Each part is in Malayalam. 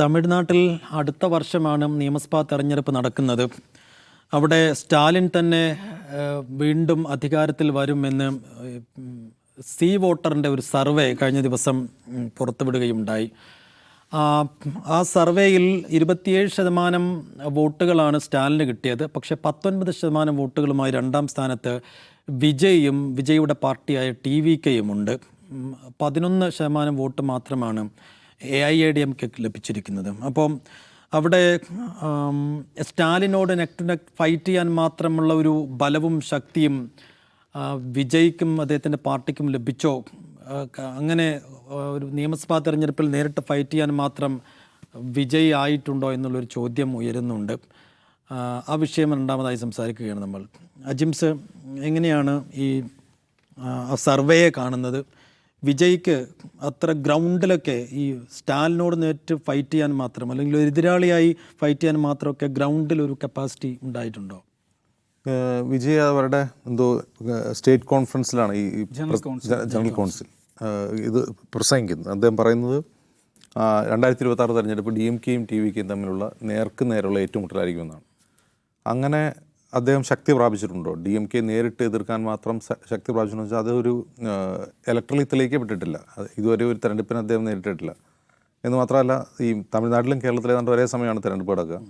തമിഴ്നാട്ടിൽ അടുത്ത വർഷമാണ് നിയമസഭാ തെരഞ്ഞെടുപ്പ് നടക്കുന്നത്. അവിടെ സ്റ്റാലിൻ തന്നെ വീണ്ടും അധികാരത്തിൽ വരുമെന്ന് സി വോട്ടറിന്റെ ഒരു സർവേ കഴിഞ്ഞ ദിവസം പുറത്തുവിടുകയുണ്ടായി. ആ സർവേയിൽ ഇരുപത്തിയേഴ് ശതമാനം വോട്ടുകളാണ് സ്റ്റാലിന് കിട്ടിയത്. പക്ഷേ പത്തൊൻപത് ശതമാനം വോട്ടുകളുമായി രണ്ടാം സ്ഥാനത്ത് വിജയും വിജയുടെ പാർട്ടിയായ ടി വി കെയും ഉണ്ട്. പതിനൊന്ന് ശതമാനം വോട്ട് മാത്രമാണ് A I A D M കെക്ക് ലഭിച്ചിരിക്കുന്നത്. അപ്പം അവിടെ സ്റ്റാലിനോട് നെക്ട് ടു നെക്ക് ഫൈറ്റ് ചെയ്യാൻ മാത്രമുള്ള ഒരു ബലവും ശക്തിയും വിജയിക്കും അദ്ദേഹത്തിന്റെ പാർട്ടിക്കും ലഭിച്ചോ? അങ്ങനെ ഒരു നിയമസഭാ തെരഞ്ഞെടുപ്പിൽ നേരിട്ട് ഫൈറ്റ് ചെയ്യാൻ മാത്രം വിജയ് ആയിട്ടുണ്ടോ എന്നുള്ളൊരു ചോദ്യം ഉയരുന്നുണ്ട്. ആ, വിഷയം രണ്ടാമതായി സംസാരിക്കുകയാണ് നമ്മൾ. അജിംസ് എങ്ങനെയാണ് ഈ സർവേയെ കാണുന്നത്? വിജയ്ക്ക് അത്ര ഗ്രൗണ്ടിലൊക്കെ ഈ സ്റ്റാലിനോട് നേരിട്ട് ഫൈറ്റ് ചെയ്യാൻ മാത്രം അല്ലെങ്കിൽ ഒരു എതിരാളിയായി ഫൈറ്റ് ചെയ്യാൻ മാത്രമൊക്കെ ഗ്രൗണ്ടിൽ ഒരു കപ്പാസിറ്റി ഉണ്ടായിട്ടുണ്ടോ? വിജയ് അവരുടെ എന്തോ സ്റ്റേറ്റ് കോൺഫറൻസിലാണ് ഈ ജനറൽ കൗൺസിൽ ഇത് പ്രസംഗിക്കുന്നത് അദ്ദേഹം പറയുന്നത് രണ്ടായിരത്തി ഇരുപത്തി ആറ് തെരഞ്ഞെടുപ്പ് ഡി എം കെയും ടി വി കെയും തമ്മിലുള്ള നേർക്ക് നേരുള്ള ഏറ്റുമുട്ടലായിരിക്കുമെന്നാണ്. അങ്ങനെ അദ്ദേഹം ശക്തി പ്രാപിച്ചിട്ടുണ്ടോ? ഡി എം കെ നേരിട്ട് എതിർക്കാൻ മാത്രം ശക്തി പ്രാപിച്ചിട്ടുണ്ടോ വെച്ചാൽ അതൊരു ഇലക്ട്രലിത്തിലേക്ക് വിട്ടിട്ടില്ല ഇതുവരെ ഒരു തെരഞ്ഞെടുപ്പിന് അദ്ദേഹം നേരിട്ടിട്ടില്ല. എന്ന് മാത്രമല്ല ഈ തമിഴ്നാട്ടിലും കേരളത്തിലും ഏതാണ്ട് ഒരേ സമയമാണ് തെരഞ്ഞെടുപ്പ് നടക്കുക.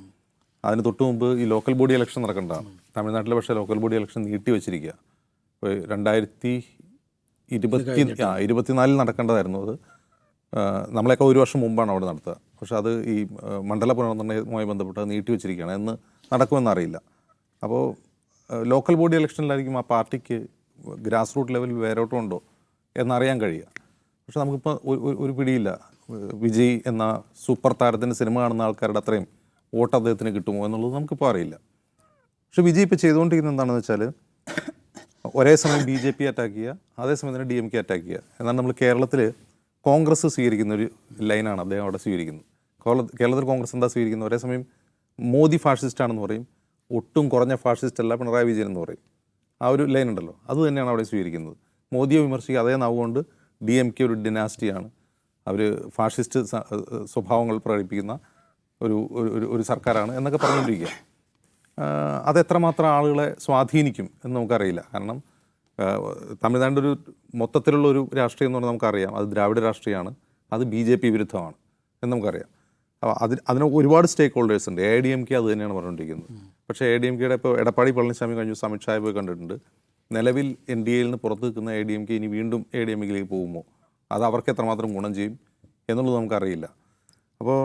അതിന് തൊട്ട് മുമ്പ് ഈ ലോക്കൽ ബോഡി ഇലക്ഷൻ നടക്കേണ്ടതാണ്. തമിഴ്നാട്ടിലെ പക്ഷേ ലോക്കൽ ബോഡി ഇലക്ഷൻ നീട്ടി വെച്ചിരിക്കുക. ഇപ്പോൾ രണ്ടായിരത്തി ഇരുപത്തി ആ ഇരുപത്തിനാലിൽ നടക്കേണ്ടതായിരുന്നു അത്. നമ്മളെയൊക്കെ ഒരു വർഷം മുമ്പാണ് അവിടെ നടത്തുക. പക്ഷെ അത് ഈ മണ്ഡല പുനർനിർണയവുമായി ബന്ധപ്പെട്ട് നീട്ടി വെച്ചിരിക്കുകയാണ്. എന്ന് നടക്കുമെന്ന് അറിയില്ല. അപ്പോൾ ലോക്കൽ ബോഡി ഇലക്ഷനിലായിരിക്കും ആ പാർട്ടിക്ക് ഗ്രാസ് റൂട്ട് ലെവലിൽ വേരോട്ടമുണ്ടോ എന്നറിയാൻ കഴിയുക. പക്ഷെ നമുക്കിപ്പോൾ ഒരു- പിടിയില്ല. വിജയ് എന്ന സൂപ്പർ താരത്തിന്റെ സിനിമ കാണുന്ന ആൾക്കാരുടെ അത്രയും വോട്ട് അദ്ദേഹത്തിന് കിട്ടുമോ എന്നുള്ളത് നമുക്കിപ്പോൾ അറിയില്ല. പക്ഷെ വിജയ് ഇപ്പോൾ ചെയ്തുകൊണ്ടിരിക്കുന്നത് എന്താണെന്ന് വെച്ചാൽ ഒരേ സമയം ബി ജെ പി അറ്റാക്ക് ചെയ്യുക അതേസമയം തന്നെ ഡി എം കെ അറ്റാക്ക് ചെയ്യുക. എന്നാൽ നമ്മൾ കേരളത്തിൽ കോൺഗ്രസ് സ്വീകരിക്കുന്ന ഒരു ലൈനാണ് അദ്ദേഹം അവിടെ സ്വീകരിക്കുന്നത്. കേരള- കേരളത്തിൽ കോൺഗ്രസ് എന്താ സ്വീകരിക്കുന്നത്? ഒരേ സമയം മോദി ഫാഷിസ്റ്റ് ആണെന്ന് പറയും ഒട്ടും കുറഞ്ഞ ഫാഷിസ്റ്റ് അല്ല പിണറായി വിജയൻ എന്ന് പറയും. ആ ഒരു ലൈൻ ഉണ്ടല്ലോ. അത് തന്നെയാണ് അവിടെ സ്വീകരിക്കുന്നത്. മോദിയെ വിമർശിക്കുക അതേ നാവുകൊണ്ട് ഡി എം കെ ഒരു ഡിനാസ്റ്റിയാണ് അവർ ഫാഷിസ്റ്റ് സ്വഭാവങ്ങൾ പ്രകടിപ്പിക്കുന്ന ഒരു ഒരു- ഒരു സർക്കാരാണ് എന്നൊക്കെ പറഞ്ഞുകൊണ്ടിരിക്കുക. അതെത്രമാത്രം ആളുകളെ സ്വാധീനിക്കും എന്ന് നമുക്കറിയില്ല. കാരണം തമിഴ്നാട് തമിഴ്നാടിന്റെ ഒരു മൊത്തത്തിലുള്ള ഒരു രാഷ്ട്രീയം എന്ന് പറഞ്ഞാൽ നമുക്കറിയാം. അത് ദ്രാവിഡ രാഷ്ട്രീയമാണ്. അത് ബി ജെ പി വിരുദ്ധമാണ് എന്ന് നമുക്കറിയാം. അപ്പോൾ അതിന് അതിന് ഒരുപാട് സ്റ്റേക്ക് ഹോൾഡേഴ്സ് ഉണ്ട്. എ ഡി എം കെ അത് തന്നെയാണ് പറഞ്ഞുകൊണ്ടിരിക്കുന്നത്. പക്ഷേ എ ഡി എം കെയുടെ ഇപ്പോൾ എടപ്പാടി പളനിസ്വാമി കഴിഞ്ഞ അമിത്ഷായെ പോയി കണ്ടിട്ടുണ്ട്. നിലവിൽ എൻ ഡി എയിൽ നിന്ന് പുറത്ത് നിൽക്കുന്ന എ ഡി എം കെ ഇനി വീണ്ടും എ ഡി എം കെയിലേക്ക് പോകുമോ? അത് അവർക്ക് എത്രമാത്രം ഗുണം ചെയ്യും എന്നുള്ളത് നമുക്കറിയില്ല. അപ്പോൾ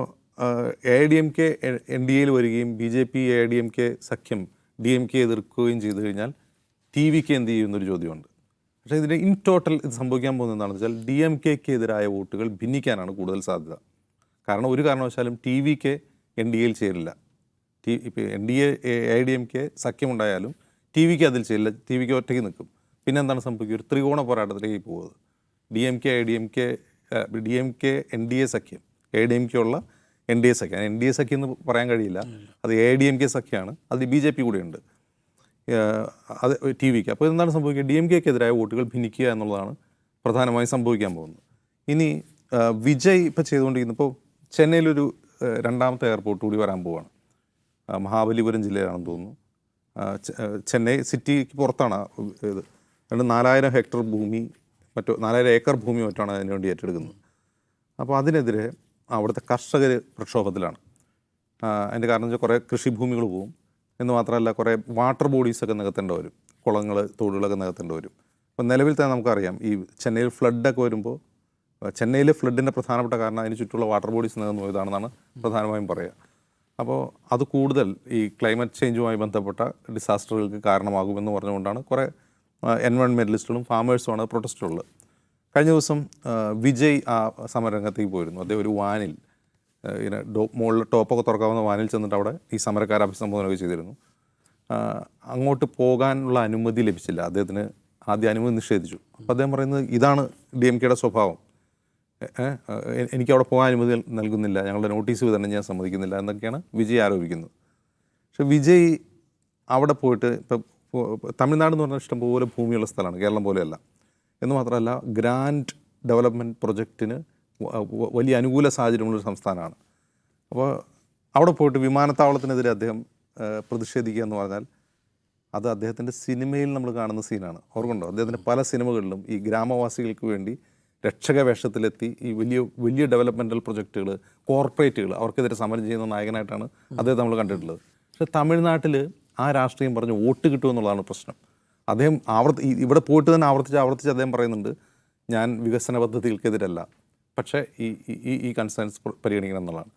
A D M K N D എയിൽ വരികയും B J P A D M K സഖ്യം ഡി എം കെ എതിർക്കുകയും ചെയ്തു കഴിഞ്ഞാൽ ടി വിക്ക് എന്ത് ചെയ്യുമെന്നൊരു ചോദ്യമുണ്ട്. പക്ഷേ ഇതിന് ഇൻ ടോട്ടൽ ഇത് സംഭവിക്കാൻ പോകുന്നത് എന്താണെന്ന് വെച്ചാൽ ഡി എം കെക്ക് എതിരായ വോട്ടുകൾ ഭിന്നിക്കാനാണ് കൂടുതൽ സാധ്യത. കാരണം ഒരു കാരണവശാലും ടി വിക്ക് എൻ ഡി എയിൽ ചേരില്ല. T N D A I D M K സഖ്യമുണ്ടായാലും T വിക്ക് അതിൽ ചെയ്യില്ല ടി വിക്ക് ഒറ്റയ്ക്ക് നിൽക്കും. പിന്നെ എന്താണ് സംഭവിക്കുക? ഒരു ത്രികോണ പോരാട്ടത്തിലേക്ക് പോകുന്നത് D M K I D M K D M K N D A സഖ്യം. എ ഡി എം കെ ഉള്ള എൻ ഡി എ സഖ്യം. എൻ ഡി എ സഖ്യം എന്ന് പറയാൻ കഴിയില്ല. അത് എ ഡി എം കെ സഖ്യമാണ്. അതിൽ ബി ജെ പി കൂടെയുണ്ട്. അത് ടി വിക്ക്. അപ്പോൾ എന്താണ് സംഭവിക്കുക? ഡി എം കെക്കെതിരായ വോട്ടുകൾ ഭിന്നിക്കുക എന്നുള്ളതാണ് പ്രധാനമായും സംഭവിക്കാൻ പോകുന്നത്. ഇനി വിജയ് ഇപ്പോൾ ചെയ്തുകൊണ്ടിരിക്കുന്ന ഇപ്പോൾ ചെന്നൈയിലൊരു രണ്ടാമത്തെ എയർപോർട്ട് കൂടി വരാൻ ആ, മഹാബലിപുരം ജില്ലയിലാണെന്ന് തോന്നുന്നു. ചെന്നൈ സിറ്റിക്ക് പുറത്താണ് ഇത്. രണ്ട് നാലായിരം ഹെക്ടർ ഭൂമി മറ്റോ നാലായിരം ഏക്കർ ഭൂമി മറ്റാണ് അതിന് വേണ്ടി ഏറ്റെടുക്കുന്നത്. അപ്പോൾ അതിനെതിരെ അവിടുത്തെ കർഷകർ പ്രക്ഷോഭത്തിലാണ്. അതിന്റെ കാരണം വെച്ചാൽ കുറേ കൃഷിഭൂമികൾ പോകും എന്ന് മാത്രമല്ല കുറേ വാട്ടർ ബോഡീസൊക്കെ നികത്തേണ്ടി വരും. കുളങ്ങൾ തോടുകളൊക്കെ നികത്തേണ്ടി വരും. അപ്പോൾ നിലവിൽ തന്നെ നമുക്കറിയാം ഈ ചെന്നൈയിൽ ഫ്ലഡൊക്കെ വരുമ്പോൾ ചെന്നൈയിലെ ഫ്ലഡിന്റെ പ്രധാനപ്പെട്ട കാരണം അതിന് ചുറ്റുമുള്ള വാട്ടർ ബോഡീസ് നികന്നു പോയതാണെന്നാണ് പ്രധാനമായും പറയുക. അപ്പോൾ അത് കൂടുതൽ ഈ ക്ലൈമറ്റ് ചേഞ്ചുമായി ബന്ധപ്പെട്ട ഡിസാസ്റ്ററുകൾക്ക് കാരണമാകുമെന്ന് പറഞ്ഞുകൊണ്ടാണ് കുറേ എൻവയോൺമെന്റലിസ്റ്റുകളും ഫാമേഴ്സുമാണ് പ്രൊട്ടസ്റ്റുള്ളത്. കഴിഞ്ഞ ദിവസം വിജയ് ആ സമരരംഗത്തേക്ക് പോയിരുന്നു. അദ്ദേഹം ഒരു വാനിൽ ഇങ്ങനെ ഡോ മുകളിൽ ടോപ്പൊക്കെ തുറക്കാവുന്ന വാനിൽ ചെന്നിട്ട് അവിടെ ഈ സമരക്കാർ അഭിസംബോധന ഒക്കെ ചെയ്തിരുന്നു അങ്ങോട്ട് പോകാനുള്ള അനുമതി ലഭിച്ചില്ല. അദ്ദേഹത്തിന് ആദ്യ അനുമതി നിഷേധിച്ചു. അപ്പോൾ അദ്ദേഹം പറയുന്നത് ഇതാണ് ഡി എം കെയുടെ സ്വഭാവം. എനിക്ക് അവിടെ പോകാൻ അനുമതി നൽകുന്നില്ല. ഞങ്ങളുടെ നോട്ടീസ് വിതരണം ഞാൻ സമ്മതിക്കുന്നില്ല എന്നൊക്കെയാണ് വിജയ് ആരോപിക്കുന്നത്. പക്ഷേ വിജയ് അവിടെ പോയിട്ട് ഇപ്പം തമിഴ്നാട് എന്ന് പറഞ്ഞാൽ ഇഷ്ടംപോലെ ഭൂമിയുള്ള സ്ഥലമാണ് കേരളം പോലെയല്ല. എന്ന് മാത്രമല്ല ഗ്രാൻഡ് ഡെവലപ്മെന്റ് പ്രൊജക്റ്റിന് വലിയ അനുകൂല സാഹചര്യമുള്ളൊരു സംസ്ഥാനമാണ്. അപ്പോൾ അവിടെ പോയിട്ട് വിമാനത്താവളത്തിനെതിരെ അദ്ദേഹം പ്രതിഷേധിക്കുക എന്ന് പറഞ്ഞാൽ അത് അദ്ദേഹത്തിന്റെ സിനിമയിൽ നമ്മൾ കാണുന്ന സീനാണ്. ഓർക്കുണ്ടോ? അദ്ദേഹത്തിന്റെ പല സിനിമകളിലും ഈ ഗ്രാമവാസികൾക്ക് വേണ്ടി രക്ഷക വേഷത്തിലെത്തി ഈ വലിയ വലിയ ഡെവലപ്മെന്റൽ പ്രൊജക്റ്റുകൾ കോർപ്പറേറ്റുകൾ അവർക്കെതിരെ സമരം ചെയ്യുന്ന നായകനായിട്ടാണ് അദ്ദേഹം നമ്മൾ കണ്ടിട്ടുള്ളത്. പക്ഷേ തമിഴ്നാട്ടിൽ ആ രാഷ്ട്രീയം പറഞ്ഞ് വോട്ട് കിട്ടുമെന്നുള്ളതാണ് പ്രശ്നം. അദ്ദേഹം ആവർത്തി ഇവിടെ പോയിട്ട് തന്നെ ആവർത്തിച്ച് ആവർത്തിച്ച് അദ്ദേഹം പറയുന്നുണ്ട് ഞാൻ വികസന പദ്ധതികൾക്കെതിരല്ല. പക്ഷേ ഈ- ഈ ഈ കൺസേൺസ് പരിഗണിക്കണം എന്നുള്ളതാണ്.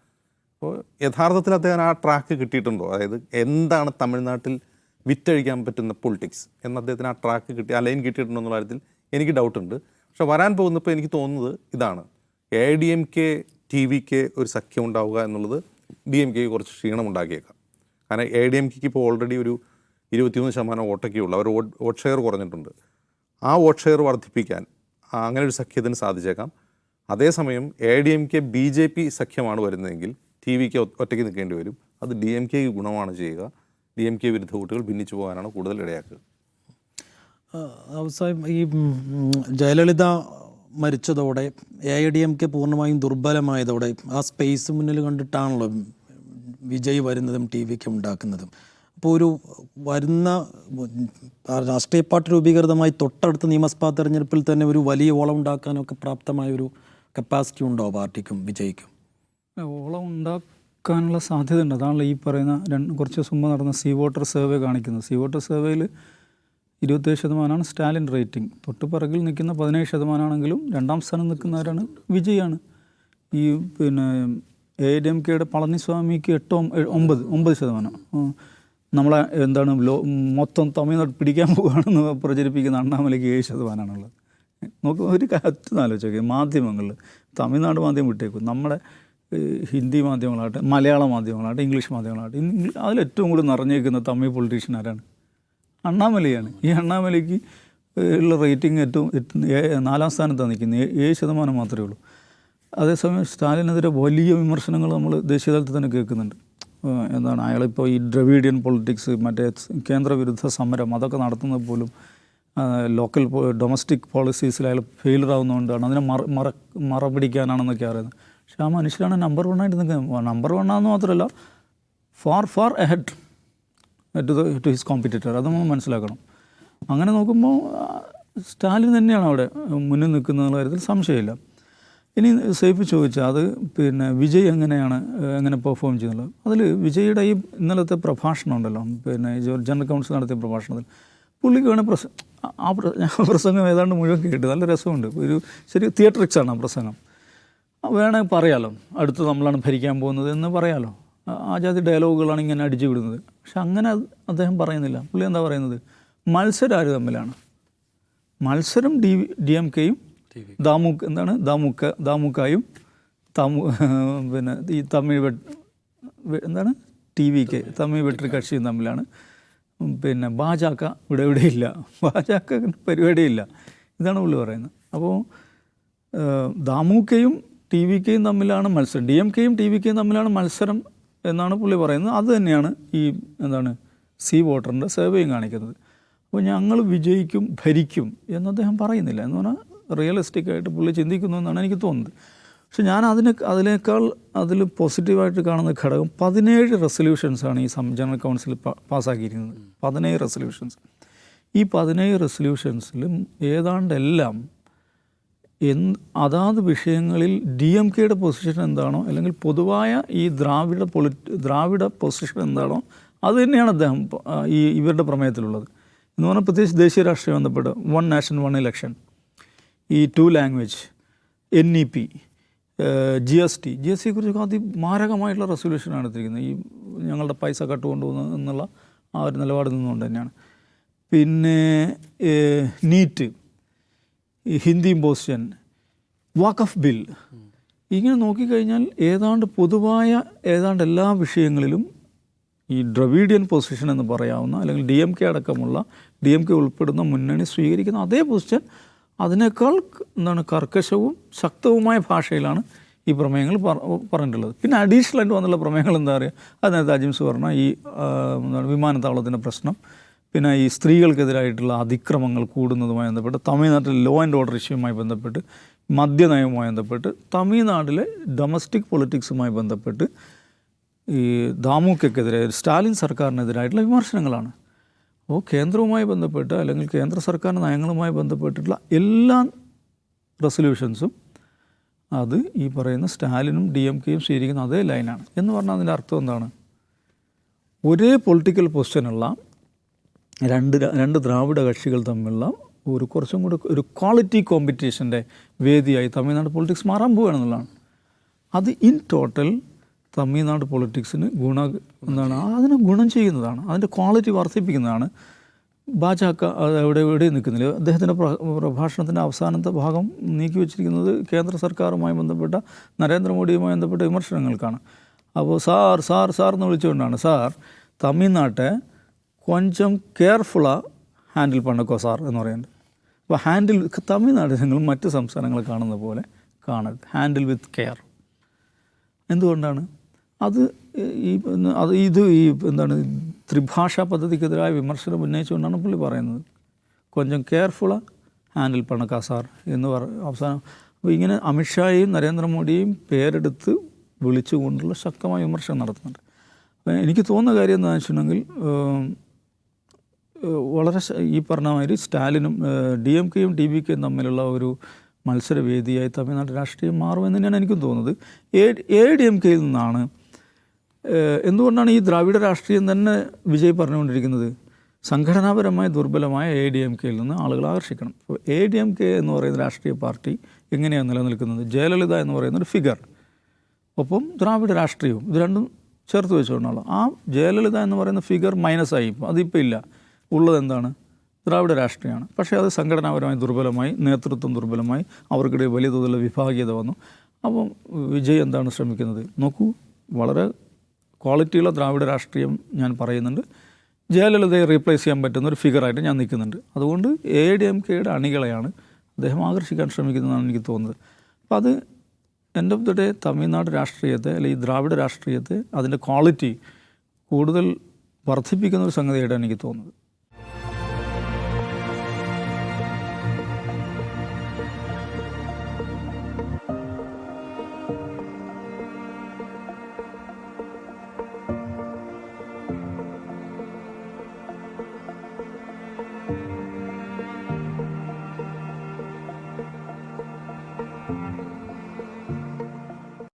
അപ്പോൾ യഥാർത്ഥത്തിൽ അദ്ദേഹം ആ ട്രാക്ക് കിട്ടിയിട്ടുണ്ടോ? അതായത് എന്താണ് തമിഴ്നാട്ടിൽ വിറ്റഴിക്കാൻ പറ്റുന്ന പൊളിറ്റിക്സ് എന്ന് അദ്ദേഹത്തിന് ആ ട്രാക്ക് കിട്ടി ആ ലൈൻ കിട്ടിയിട്ടുണ്ടോ എന്നുള്ള കാര്യത്തിൽ എനിക്ക് ഡൗട്ടുണ്ട് പക്ഷെ വരാൻ പോകുന്നപ്പോൾ എനിക്ക് തോന്നുന്നത് ഇതാണ്. A D M K T വിക്ക് ഒരു സഖ്യം ഉണ്ടാവുക എന്നുള്ളത് ഡി എം കെക്ക് കുറച്ച് ക്ഷീണം ഉണ്ടാക്കിയേക്കാം. കാരണം എ ഡി എം കെക്ക് ഇപ്പോൾ ഓൾറെഡി ഒരു ഇരുപത്തിമൂന്ന് ശതമാനം വോട്ടൊക്കെ ഉള്ളൂ. അവർ വോട്ട് വോട്ട് ഷെയർ കുറഞ്ഞിട്ടുണ്ട്. ആ വോട്ട് ഷെയർ വർദ്ധിപ്പിക്കാൻ അങ്ങനെ ഒരു സഖ്യത്തിന് സാധിച്ചേക്കാം. അതേസമയം A D M K B J P സഖ്യമാണ് വരുന്നതെങ്കിൽ ടി വിക്ക് ഒറ്റയ്ക്ക് നിൽക്കേണ്ടി വരും. അത് ഡി എം കെക്ക് ഗുണമാണ് ചെയ്യുക. ഡി എം കെ വിരുദ്ധ വോട്ടുകൾ ഭിന്നിച്ചു പോകാനാണ് കൂടുതൽ ഇടയാക്കുക. അവസാനം ഈ Jayalalithaa മരിച്ചതോടെ A I D M K പൂർണമായും ദുർബലമായതോടെ ആ സ്പേസ് മുന്നിൽ കണ്ടിട്ടാണല്ലോ വിജയ് വരുന്നതും ടി വിക്ക് ഉണ്ടാക്കുന്നതും. അപ്പോൾ ഒരു വരുന്ന രാഷ്ട്രീയ പാർട്ടി രൂപീകൃതമായി തൊട്ടടുത്ത നിയമസഭാ തെരഞ്ഞെടുപ്പിൽ തന്നെ ഒരു വലിയ ഓളം ഉണ്ടാക്കാനൊക്കെ പ്രാപ്തമായ ഒരു കപ്പാസിറ്റി ഉണ്ടോ പാർട്ടിക്കും വിജയിക്കും? ഓളം ഉണ്ടാക്കാനുള്ള സാധ്യത ഉണ്ട്. അതാണല്ലോ ഈ പറയുന്ന രണ്ട് കുറച്ച് ദിവസം മുമ്പ് നടന്ന സീ വോട്ടർ സർവേ കാണിക്കുന്നത്. സീ വോട്ടർ സർവേയിൽ ഇരുപത്തേഴ് ശതമാനമാണ് സ്റ്റാലിൻ റേറ്റിംഗ്. തൊട്ട് പിറകിൽ നിൽക്കുന്ന പതിനേഴ് ശതമാനമാണെങ്കിലും രണ്ടാം സ്ഥാനം നിൽക്കുന്നവരാണ് വിജയാണ്. ഈ പിന്നെ എ ഡി എം കെയുടെ പളനിസ്വാമിക്ക് എട്ടോ ഒമ്പ- ഒമ്പത് ഒമ്പത് ശതമാനം. നമ്മളെ എന്താണ് ലോ മൊത്തം തമിഴ്നാട് പിടിക്കാൻ പോകുകയാണെന്ന് പ്രചരിപ്പിക്കുന്ന അണ്ണാമലയ്ക്ക് ഏഴ് ശതമാനമാണുള്ളത് നോക്ക് ഒരു കത്ത് ആലോചിച്ചോക്കെ മാധ്യമങ്ങളിൽ തമിഴ്നാട് മാധ്യമം വിട്ടേക്കും. നമ്മുടെ ഹിന്ദി മാധ്യമങ്ങളാകട്ടെ മലയാള മാധ്യമങ്ങളാകട്ടെ ഇംഗ്ലീഷ് മാധ്യമങ്ങളാകട്ടെ അതിലേറ്റവും കൂടുതൽ നിറഞ്ഞേക്കുന്ന തമിഴ് പൊളിറ്റീഷ്യൻ ആരാണ്? അണ്ണാമലയാണ്. ഈ അണ്ണാമലയ്ക്ക് ഉള്ള റേറ്റിംഗ് ഏറ്റവും നാലാം സ്ഥാനത്താണ് നിൽക്കുന്നത്. ഏഴ് ശതമാനം മാത്രമേ ഉള്ളൂ. അതേസമയം സ്റ്റാലിനെതിരെ വലിയ വിമർശനങ്ങൾ നമ്മൾ ദേശീയതലത്തിൽ തന്നെ കേൾക്കുന്നുണ്ട്. എന്താണ് അയാളിപ്പോൾ ഈ ദ്രവീഡിയൻ പൊളിറ്റിക്സ് മറ്റേ കേന്ദ്രവിരുദ്ധ സമരം അതൊക്കെ നടത്തുന്നത് പോലും ലോക്കൽ ഡൊമസ്റ്റിക് പോളിസീസിൽ അയാൾ ഫെയിലർ ആവുന്നതുകൊണ്ടാണ്. അതിനെ മറ മറ മറ പിടിക്കാനാണെന്നൊക്കെ അറിയുന്നത് പക്ഷേ ആ മനുഷ്യരാണ് നമ്പർ വണ്ണായിട്ട് നിൽക്കുന്നത്. നമ്പർ വണ്ണാന്ന് മാത്രമല്ല far far ahead. To to his competitor അത് നമ്മൾ മനസ്സിലാക്കണം. അങ്ങനെ നോക്കുമ്പോൾ സ്റ്റാലിൻ തന്നെയാണ് അവിടെ മുന്നിൽ നിൽക്കുന്ന കാര്യത്തിൽ സംശയമില്ല. ഇനി സേഫ് ചോദിച്ചാൽ അത് പിന്നെ വിജയ് എങ്ങനെയാണ് എങ്ങനെ പെർഫോം ചെയ്യുന്നത്? അതിൽ വിജയുടെ ഈ ഇന്നലത്തെ പ്രഭാഷണം ഉണ്ടല്ലോ. പിന്നെ ജനറൽ കൗൺസിൽ നടത്തിയ പ്രഭാഷണത്തിൽ പുള്ളിക്ക് വേണേൽ പ്രസ ആ പ്രസംഗം ഏതാണ്ട് മുഴുവൻ കേട്ടു നല്ല രസമുണ്ട്. ഒരു ശരി തിയേറ്ററിക്സാണ് ആ പ്രസംഗം. വേണേൽ പറയാലോ. അടുത്ത് നമ്മളാണ് ഭരിക്കാൻ പോകുന്നത് എന്ന് പറയാലോ. ആ- ആ ജാതി ഡയലോഗുകളാണ് ഇങ്ങനെ അടിച്ചു വിടുന്നത്. പക്ഷെ അങ്ങനെ അദ്ദേഹം പറയുന്നില്ല. പുള്ളി എന്താ പറയുന്നത്? മത്സരം ആര് തമ്മിലാണ്. മത്സരം ഡി ഡി എം കെയും ദാമുക്ക് എന്താണ്? ദാമുക്ക ദാമുക്കായും തമു പിന്നെ ഈ തമിഴ് വെട്ട് എന്താണ്? T V K Tamil Vettari കക്ഷിയും തമ്മിലാണ്. പിന്നെ ബാജാക്ക ഇവിടെ ഇവിടെയില്ല ഇല്ല ബാജാക്ക പരിപാടിയില്ല. ഇതാണ് പുള്ളി പറയുന്നത്. അപ്പോൾ ദാമുക്കയും ടി വി കെയും തമ്മിലാണ് മത്സരം. ഡി എം കെയും ടി വി കെയും തമ്മിലാണ് മത്സരം എന്നാണ് പുള്ളി പറയുന്നത്. അത് തന്നെയാണ് ഈ എന്താണ് സീ വോട്ടറിന്റെ സർവേയും കാണിക്കുന്നത്. അപ്പോൾ ഞങ്ങൾ വിജയിക്കും ഭരിക്കും എന്ന് അദ്ദേഹം പറയുന്നില്ല. എന്ന് പറഞ്ഞാൽ റിയലിസ്റ്റിക് ആയിട്ട് പുള്ളി ചിന്തിക്കുന്നു എന്നാണ് എനിക്ക് തോന്നുന്നത്. പക്ഷെ ഞാൻ അതിനെ അതിനേക്കാൾ അതിൽ പോസിറ്റീവായിട്ട് കാണുന്ന ഘടകം പതിനേഴ് റെസൊല്യൂഷൻസാണ് ഈ ജനറൽ കൗൺസിൽ പാസ്സാക്കിയിരിക്കുന്നത്. പതിനേഴ് റെസൊല്യൂഷൻസ് ഈ പതിനേഴ് റെസൊല്യൂഷൻസിലും ഏതാണ്ടെല്ലാം എന്ത് അതാത് വിഷയങ്ങളിൽ ഡി എം കെയുടെ പൊസിഷൻ എന്താണോ അല്ലെങ്കിൽ പൊതുവായ ഈ ദ്രാവിഡ പൊളിറ്റ് ദ്രാവിഡ പൊസിഷൻ എന്താണോ അത് തന്നെയാണ് അദ്ദേഹം ഈ ഇവരുടെ പ്രമേയത്തിലുള്ളത്. എന്ന് പറഞ്ഞാൽ പ്രത്യേകിച്ച് ദേശീയ രാഷ്ട്രീയം ബന്ധപ്പെട്ട് വൺ നാഷൻ വൺ ഇലക്ഷൻ ഈ two language N E P G S T G S ടിയെ അതിമാരകമായിട്ടുള്ള റെസൊല്യൂഷനാണ് എടുത്തിരിക്കുന്നത്. ഈ ഞങ്ങളുടെ പൈസ കട്ടുകൊണ്ടുപോകുന്നത് എന്നുള്ള ആ ഒരു നിലപാട് നിന്നുകൊണ്ട് തന്നെയാണ്. പിന്നെ നീറ്റ് ഈ ഹിന്ദി ഇമ്പോസിഷൻ വാക്കഫ് ബിൽ. ഇങ്ങനെ നോക്കിക്കഴിഞ്ഞാൽ ഏതാണ്ട് പൊതുവായ ഏതാണ്ട് എല്ലാ വിഷയങ്ങളിലും ഈ ദ്രവീഡിയൻ പൊസിഷൻ എന്ന് പറയാവുന്ന അല്ലെങ്കിൽ ഡി എം കെ അടക്കമുള്ള ഡി എം കെ ഉൾപ്പെടുന്ന മുന്നണി സ്വീകരിക്കുന്ന അതേ പൊസിഷൻ അതിനേക്കാൾ എന്താണ് കർക്കശവും ശക്തവുമായ ഭാഷയിലാണ് ഈ പ്രമേയങ്ങൾ പറ- പറഞ്ഞിട്ടുള്ളത്. പിന്നെ അഡീഷണൽ ആയിട്ട് വന്നുള്ള പ്രമേയങ്ങൾ എന്താ പറയുക? അത് അജിംസ് പറഞ്ഞ ഈ എന്താണ് വിമാനത്താവളത്തിന്റെ പ്രശ്നം പിന്നെ ഈ സ്ത്രീകൾക്കെതിരായിട്ടുള്ള അതിക്രമങ്ങൾ കൂടുന്നതുമായി ബന്ധപ്പെട്ട് തമിഴ്നാട്ടിലെ ലോ ആൻഡ് ഓർഡർ ഇഷ്യൂമായി ബന്ധപ്പെട്ട് മദ്യനയവുമായി ബന്ധപ്പെട്ട് തമിഴ്നാട്ടിലെ ഡൊമസ്റ്റിക് പൊളിറ്റിക്സുമായി ബന്ധപ്പെട്ട് ഈ ദാമുക്കെതിരെ സ്റ്റാലിൻ സർക്കാരിനെതിരായിട്ടുള്ള വിമർശനങ്ങളാണ്. അപ്പോൾ കേന്ദ്രവുമായി ബന്ധപ്പെട്ട് അല്ലെങ്കിൽ കേന്ദ്ര സർക്കാർ നയങ്ങളുമായി ബന്ധപ്പെട്ടിട്ടുള്ള എല്ലാ റെസൊല്യൂഷൻസും അത് ഈ പറയുന്ന സ്റ്റാലിനും ഡി എം കെയും സ്വീകരിക്കുന്ന അതേ ലൈനാണ് എന്ന് പറഞ്ഞാൽ അതിന്റെ അർത്ഥം എന്താണ്? ഒരേ പൊളിറ്റിക്കൽ പൊസിഷനുള്ള രണ്ട് രണ്ട് ദ്രാവിഡ കക്ഷികൾ തമ്മിലുള്ള ഒരു കുറച്ചും കൂടി ഒരു ക്വാളിറ്റി കോമ്പറ്റീഷന്റെ വേദിയായി തമിഴ്നാട് പൊളിറ്റിക്സ് മാറാൻ പോവുകയാണെന്നുള്ളതാണ് അത് ഇൻ ടോട്ടൽ തമിഴ്നാട് പൊളിറ്റിക്സിന് ഗുണ എന്താണ് അതിനെ ഗുണം ചെയ്യുന്നതാണ് അതിന്റെ ക്വാളിറ്റി വർദ്ധിപ്പിക്കുന്നതാണ്. ബാജാക്ക അത് എവിടെ എവിടെ നിൽക്കുന്നില്ല. അദ്ദേഹത്തിന്റെ പ്രഭാഷണത്തിന്റെ അവസാനത്തെ ഭാഗം നീക്കി വെച്ചിരിക്കുന്നത് കേന്ദ്ര സർക്കാരുമായി ബന്ധപ്പെട്ട നരേന്ദ്രമോദിയുമായി ബന്ധപ്പെട്ട വിമർശനങ്ങൾക്കാണ്. അപ്പോൾ സാർ സാർ സാർ എന്ന് വിളിച്ചുകൊണ്ടാണ്. സാർ തമിഴ്നാട്ടെ കൊഞ്ചം കെയർഫുള്ളാ ഹാൻഡിൽ പണ്ടക്കോ സാർ എന്ന് പറയുന്നുണ്ട് അപ്പോൾ ഹാൻഡിൽ തമിഴ്നാട് നിങ്ങൾ മറ്റ് സംസ്ഥാനങ്ങൾ കാണുന്ന പോലെ കാണരുത്. ഹാൻഡിൽ വിത്ത് കെയർ എന്തുകൊണ്ടാണ്? അത് ഈ അത് ഇത് ഈ എന്താണ് ത്രിഭാഷാ പദ്ധതിക്കെതിരായ വിമർശനം ഉന്നയിച്ചുകൊണ്ടാണ് പുള്ളി പറയുന്നത്. കൊഞ്ചം കെയർഫുള്ളാ ഹാൻഡിൽ പണക്കാ സാർ എന്ന് പറ അവസാനം. അപ്പോൾ ഇങ്ങനെ അമിത്ഷായും നരേന്ദ്രമോദിയും പേരെടുത്ത് വിളിച്ചുകൊണ്ടുള്ള ശക്തമായ വിമർശനം നടത്തുന്നുണ്ട്. എനിക്ക് തോന്നുന്ന കാര്യം എന്താണെന്ന് വെച്ചിട്ടുണ്ടെങ്കിൽ വളരെ ഈ പറഞ്ഞ മാതിരി സ്റ്റാലിനും ഡി എം കെയും ഡി ബി കെയും തമ്മിലുള്ള ഒരു മത്സരവേദിയായി തമിഴ്നാട് രാഷ്ട്രീയം മാറുമെന്ന് തന്നെയാണ് എനിക്കും തോന്നുന്നത്. എ എ ഡി എം കെയിൽ നിന്നാണ് എന്തുകൊണ്ടാണ് ഈ ദ്രാവിഡ രാഷ്ട്രീയം തന്നെ വിജയ് പറഞ്ഞുകൊണ്ടിരിക്കുന്നത്? സംഘടനാപരമായി ദുർബലമായ എ ഡി എം കെയിൽ നിന്ന് ആളുകൾ ആകർഷിക്കണം. അപ്പോൾ എ ഡി എം കെ എന്ന് പറയുന്ന രാഷ്ട്രീയ പാർട്ടി എങ്ങനെയാണ് നിലനിൽക്കുന്നത്? ജയലളിത എന്ന് പറയുന്ന ഒരു ഫിഗർ ഒപ്പം ദ്രാവിഡ രാഷ്ട്രീയവും ഇത് രണ്ടും ചേർത്ത് വെച്ചുകൊണ്ടാണല്ലോ ആ ജയലളിത എന്ന് പറയുന്ന ഫിഗർ മൈനസായി ഇപ്പോൾ അതിപ്പോൾ ഇല്ല. ഉള്ളത് എന്താണ് ദ്രാവിഡ രാഷ്ട്രീയമാണ്. പക്ഷേ അത് സംഘടനാപരമായി ദുർബലമായി നേതൃത്വം ദുർബലമായി അവർക്കിടയിൽ വലിയ തോതിലുള്ള വിഭാഗീയത വന്നു. അപ്പം വിജയ് എന്താണ് ശ്രമിക്കുന്നത്? നോക്കൂ വളരെ ക്വാളിറ്റിയുള്ള ദ്രാവിഡ രാഷ്ട്രീയം ഞാൻ പറയുന്നുണ്ട്. ജയലളിതയെ റീപ്ലേസ് ചെയ്യാൻ പറ്റുന്ന ഒരു ഫിഗറായിട്ട് ഞാൻ നിൽക്കുന്നുണ്ട്. അതുകൊണ്ട് എ ഡി എം കെയുടെ അണികളെയാണ് അദ്ദേഹം ആകർഷിക്കാൻ ശ്രമിക്കുന്നതെന്നാണ് എനിക്ക് തോന്നുന്നത്. അപ്പോൾ അത് end of the day Tamil Nadu രാഷ്ട്രീയത്തെ അല്ലെങ്കിൽ ഈ ദ്രാവിഡ രാഷ്ട്രീയത്തെ അതിന്റെ ക്വാളിറ്റി കൂടുതൽ വർദ്ധിപ്പിക്കുന്ന ഒരു സംഗതിയായിട്ടാണ് എനിക്ക് തോന്നുന്നത്.